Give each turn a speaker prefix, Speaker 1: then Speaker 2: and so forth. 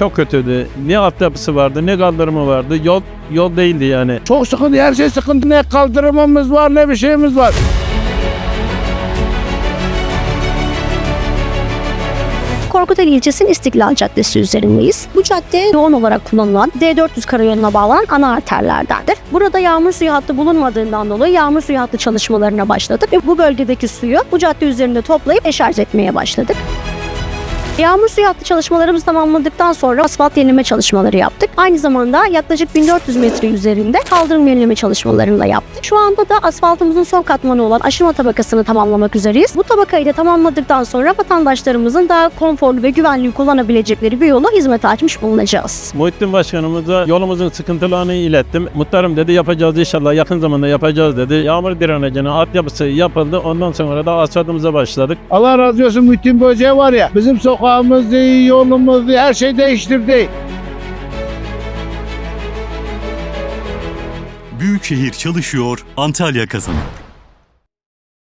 Speaker 1: çok kötüydü. Ne altyapısı vardı, ne kaldırımı vardı. Yol yol değildi yani.
Speaker 2: Çok sıkıntı, her şey sıkıntı. Ne kaldırımımız var, ne bir şeyimiz var.
Speaker 3: Korkuteli ilçesinin İstiklal Caddesi üzerindeyiz. Bu cadde yoğun olarak kullanılan D400 karayoluna bağlanan ana arterlerdendir. Burada yağmur suyu hattı bulunmadığından dolayı yağmur suyu hattı çalışmalarına başladık ve bu bölgedeki suyu bu cadde üzerinde toplayıp deşarj etmeye başladık. Yağmur suyu hattı çalışmalarımızı tamamladıktan sonra asfalt yenileme çalışmaları yaptık. Aynı zamanda yaklaşık 1400 metre üzerinde kaldırım yenileme çalışmalarını da yaptık. Şu anda da asfaltımızın son katmanı olan aşırma tabakasını tamamlamak üzereyiz. Bu tabakayı da tamamladıktan sonra vatandaşlarımızın daha konforlu ve güvenli kullanabilecekleri bir yolu hizmete açmış bulunacağız.
Speaker 1: Muhittin Başkanımıza yolumuzun sıkıntılarını ilettim. Muhtarım dedi yapacağız inşallah yakın zamanda yapacağız dedi. Yağmur direnecine altyapısı yapıldı. Ondan sonra da asfaltımıza başladık.
Speaker 2: Allah razı olsun Muhittin Böceği var ya. Bizim sokağımızı, yolumuzu, her şey değiştirdi.
Speaker 4: Büyükşehir çalışıyor, Antalya kazanıyor.